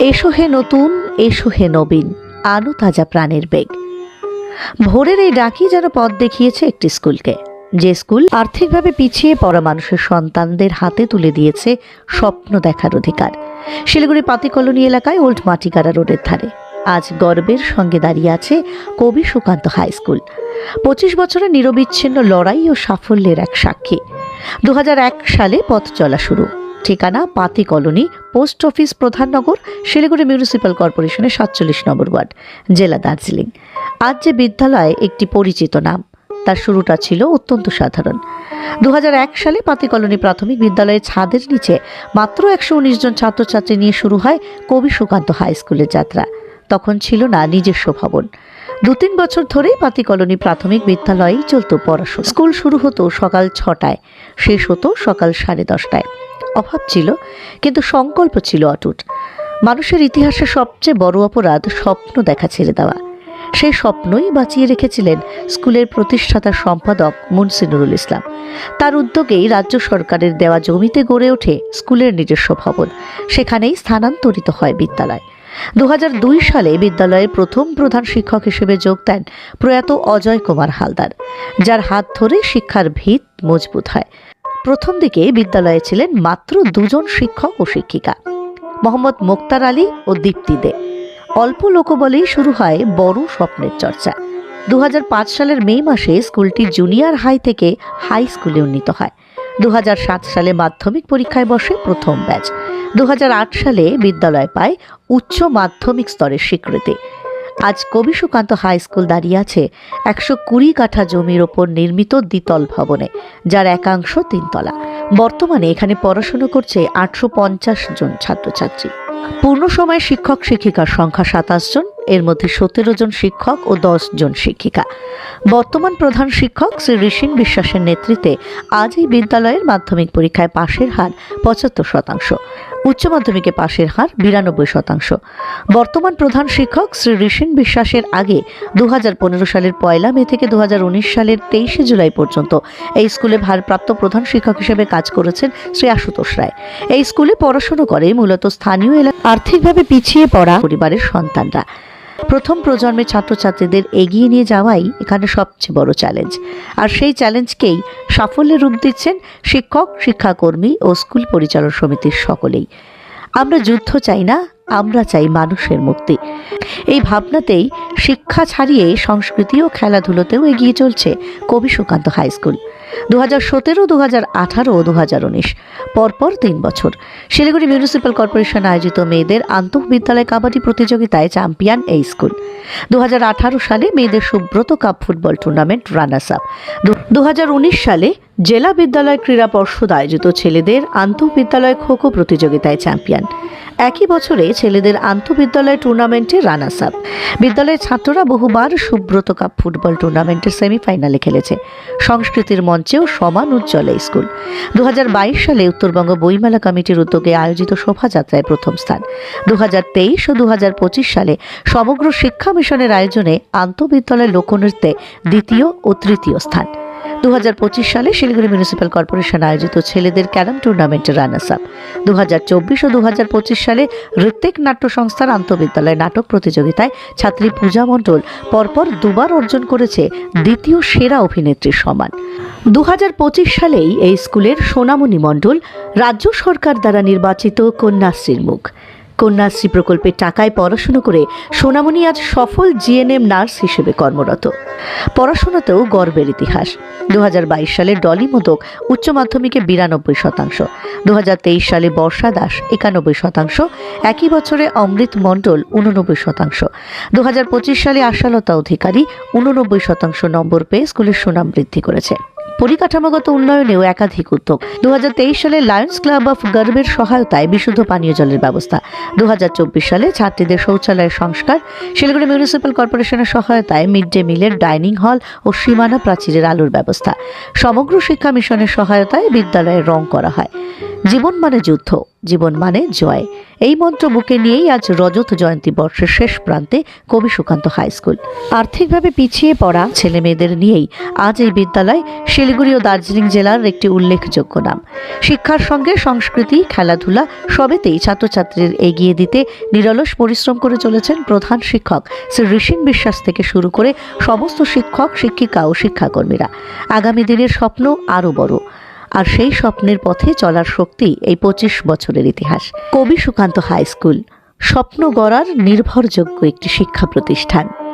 এসো হে নতুন, এসো হে নবীন, আলো তাজা প্রাণের বেগ। ভোরের এই ডাকি যেন পথ দেখিয়েছে একটি স্কুলকে, যে স্কুল আর্থিকভাবে পিছিয়ে পড়া মানুষের সন্তানদের হাতে তুলে দিয়েছে স্বপ্ন দেখার অধিকার। শিলিগুড়ি পাতি কলোনি এলাকায় ওল্ড মাটিকারা রোডের ধারে। আজ গর্বের সঙ্গে দাঁড়িয়ে আছে কবি সুকান্ত হাই স্কুল। পঁচিশ বছরের নিরবিচ্ছিন্ন লড়াই ও সাফল্যের এক সাক্ষী। দু হাজার এক সালে পথ চলা শুরু। ঠিকানা পাতি colony, post office Pradhannagar, Siliguri municipal কর্পোরেশনের সাতচল্লিশ নম্বর ওয়ার্ড, জেলা দার্জিলিং। আজ যে বিদ্যালয়ে, একটি পরিচিত নাম। তার শুরুটা ছিল অত্যন্ত সাধারণ। দুহাজার এক সালে পাতি কলোনি প্রাথমিক বিদ্যালয়ের ছাদের নিচে মাত্র একশো উনিশ জন ছাত্রছাত্রী নিয়ে শুরু হয় কবি সুকান্ত হাই স্কুলের যাত্রা। তখন ছিল না নিজস্ব ভবন। দু তিন বছর ধরেই পাতি কলোনি প্রাথমিক বিদ্যালয়েই চলত পড়াশোনা। স্কুল শুরু হতো সকাল ছটায়, শেষ হতো সকাল সাড়ে দশটায়। অভাব ছিল, কিন্তু সংকল্প ছিল অটুট। মানুষের ইতিহাসে সবচেয়ে বড় অপরাধ স্বপ্ন দেখা ছেড়ে দেওয়া। সেই স্বপ্নই বাঁচিয়ে রেখেছিলেন স্কুলের প্রতিষ্ঠাতা সম্পাদক মুন্সি নুরুল ইসলাম। তার উদ্যোগেই রাজ্য সরকারের দেওয়া জমিতে গড়ে ওঠে স্কুলের নিজস্ব ভবন। সেখানেই স্থানান্তরিত হয় বিদ্যালয়। দু হাজার দুই সালে বিদ্যালয়ের প্রথম প্রধান শিক্ষক হিসেবে যোগ দেন প্রয়াত অজয় কুমার হালদার, যার হাত ধরে শিক্ষার ভিত মজবুত হয়। প্রথম দিকে বিদ্যালয়ে ছিলেন মাত্র দুজন শিক্ষক ও শিক্ষিকা, মোহাম্মদ মোক্তার আলী ও দীপ্তি দে। অল্প লোকবলেই শুরু হয় বড় স্বপ্নের চর্চা। দু হাজার পাঁচ সালের মে মাসে স্কুলটি জুনিয়র হাই থেকে হাই স্কুলে উন্নীত হয়। দু হাজার সাত সালে মাধ্যমিক পরীক্ষায় বসে প্রথম ব্যাচ। দু হাজার আট সালে বিদ্যালয় পায় উচ্চ মাধ্যমিক স্তরের স্বীকৃতি। আজ কবি সুকান্ত হাই স্কুল দাঁড়িয়ে আছে একশো কুড়ি কাঠা জমির ওপর নির্মিত দ্বিতল ভবনে, যার একাংশ তিনতলা। বর্তমানে এখানে পড়াশুনো করছে আটশো পঞ্চাশ জন ছাত্রছাত্রী। পূর্ণ সময় শিক্ষক শিক্ষিকার সংখ্যা সাতাশ জন, এর মধ্যে সতেরো জন শিক্ষক ও দশ জন শিক্ষিকা। বর্তমান প্রধান শিক্ষক শ্রী ঋষিন বিশ্বাসের নেতৃত্বে আজ এই বিদ্যালয়ের মাধ্যমিক পরীক্ষায় পাশের হার পঁচাত্তর শতাংশ। উচ্চ মাধ্যমিকে পাশের হার বিরানব্বই শতাংশ। বর্তমান প্রধান শিক্ষক শ্রী ঋষিন বিশ্বাসের আগে দু হাজার পনেরো সালের পয়লা মে থেকে দু হাজার উনিশ সালের তেইশে জুলাই পর্যন্ত এই স্কুলে ভারপ্রাপ্ত প্রধান শিক্ষক হিসেবে কাজ করেছেন শ্রী আশুতোষ রায়। এই স্কুলে পড়াশুনো করে মূলত স্থানীয় এলাকা আর্থিকভাবে পিছিয়ে পড়া পরিবারের সন্তানরা। প্রথম প্রজন্মের ছাত্রছাত্রীদের এগিয়ে নিয়ে যাওয়াই এখানে সবচেয়ে বড় চ্যালেঞ্জ আর সেই চ্যালেঞ্জকেই সাফল্যের রূপ দিচ্ছেন শিক্ষক, শিক্ষাকর্মী ও স্কুল পরিচালন সমিতির সকলেই। আমরা যুদ্ধ চাই না, আমরা চাই মানুষের মুক্তি। এই ভাবনাতেই শিক্ষা ছাড়িয়ে সংস্কৃতি ও খেলাধুলোতেও এগিয়ে চলছে কবি সুকান্ত হাই স্কুল। দু হাজার সতেরো দু হাজার আঠারো ও দু হাজার উনিশ, পরপর তিন বছর। শিলিগুড়ি মিউনিসিপ্যাল কর্পোরেশন আয়োজিত মেয়েদের আন্তঃবিদ্যালয় কাবাডি প্রতিযোগিতায় চ্যাম্পিয়ন এই স্কুল। দু হাজার আঠারো সালে মেয়েদের Subrata cup football tournament runners up. দু হাজার উনিশ সালে জেলা বিদ্যালয় ক্রীড়া পর্ষদ আয়োজিত ছেলেদের আন্তঃবিদ্যালয় খোখো প্রতিযোগিতায় চ্যাম্পিয়ন। একই বছরে ছেলেদের আন্তঃবিদ্যালয় টুর্নামেন্টে রানার্স আপ। বিদ্যালয়ের ছাত্ররা বহুবার সুব্রত কাপ ফুটবল টুর্নামেন্টের সেমিফাইনালে খেলেছে। সংস্কৃতির মঞ্চেও সমান উজ্জ্বল স্কুল। দু হাজার বাইশ সালে উত্তরবঙ্গ বইমেলা কমিটির উদ্যোগে আয়োজিত শোভাযাত্রায় প্রথম স্থান। দু হাজার তেইশ ও দু হাজার পঁচিশ সালে সমগ্র শিক্ষা মিশনের আয়োজনে আন্তঃবিদ্যালয় লোকনৃত্যে দ্বিতীয় ও তৃতীয় স্থান। দুহাজার পঁচিশ সালে শিলিগুড়ি মিউনিসিপ্যাল কর্পোরেশন আয়োজিত ছেলেদের ক্যারাম টুর্নামেন্টে রানার্স আপ দু ও দুহাজার পঁচিশ সালে ঋত্বিক নাট্য সংস্থার আন্তঃবিদ্যালয় নাটক প্রতিযোগিতায় ছাত্রী পূজা মণ্ডল পরপর দুবার অর্জন করেছে দ্বিতীয় সেরা অভিনেত্রীর সম্মান দু সালেই এই স্কুলের সোনামণি মণ্ডল রাজ্য সরকার দ্বারা নির্বাচিত কন্যাশ্রীর মুখ। কন্যাশ্রী প্রকল্পের টাকায় পড়াশুনো করে সোনামণি আজ সফল জিএনএম নার্স হিসেবে কর্মরত। পড়াশোনাতেও গর্বের ইতিহাস। দু হাজার বাইশ সালে ডলি মোদক উচ্চ মাধ্যমিকে বিরানব্বই শতাংশ। দু হাজার তেইশ সালে বর্ষা দাস একানব্বই শতাংশ। একই বছরে অমৃত মণ্ডল উননব্বই শতাংশ। দু হাজার পঁচিশ সালে আশালতা অধিকারী উননব্বই শতাংশ নম্বর পেয়ে স্কুলের সুনাম বৃদ্ধি করেছে। পরিকাঠামোগত উন্নয়নেও একাধিক উদ্যোগ। দু হাজার তেইশ সালে লায়ন্স ক্লাব অফ গর্বের সহায়তায় বিশুদ্ধ পানীয় জলের ব্যবস্থা। দু হাজার চব্বিশ সালে ছাত্রীদের শৌচালয়ের সংস্কার। শিলিগুড়ি মিউনিসিপ্যাল কর্পোরেশনের সহায়তায় মিড ডে মিলের ডাইনিং হল ও সীমানা প্রাচীরের আলোর ব্যবস্থা। সমগ্র শিক্ষা মিশনের সহায়তায় বিদ্যালয়ের রং করা হয়। জীবন মানে যুদ্ধ, জীবন মানে জয়। এই মন্ত্র বুকে নিয়েই আজ রজত জয়ন্তী বর্ষের শেষ প্রান্তে কবি সুকান্ত হাই স্কুল। আর্থিকভাবে পিছিয়ে পড়া ছেলে মেয়েদের নিয়েই আজ এই বিদ্যালয় শিলিগুড়ি ও দার্জিলিং জেলার একটি উল্লেখযোগ্য নাম। শিক্ষার সঙ্গে সংস্কৃতি, খেলাধুলা সবেতেই ছাত্রছাত্রীর এগিয়ে দিতে নিরলস পরিশ্রম করে চলেছেন প্রধান শিক্ষক শ্রী ঋষিন বিশ্বাস থেকে শুরু করে সমস্ত শিক্ষক, শিক্ষিকা ও শিক্ষাকর্মীরা। আগামী দিনের স্বপ্ন আরও বড়। আর সেই স্বপ্নের পথে চলার শক্তি এই পঁচিশ বছরের ইতিহাস। কবি সুকান্ত হাই স্কুল, স্বপ্ন গড়ার নির্ভরযোগ্য একটি শিক্ষা প্রতিষ্ঠান।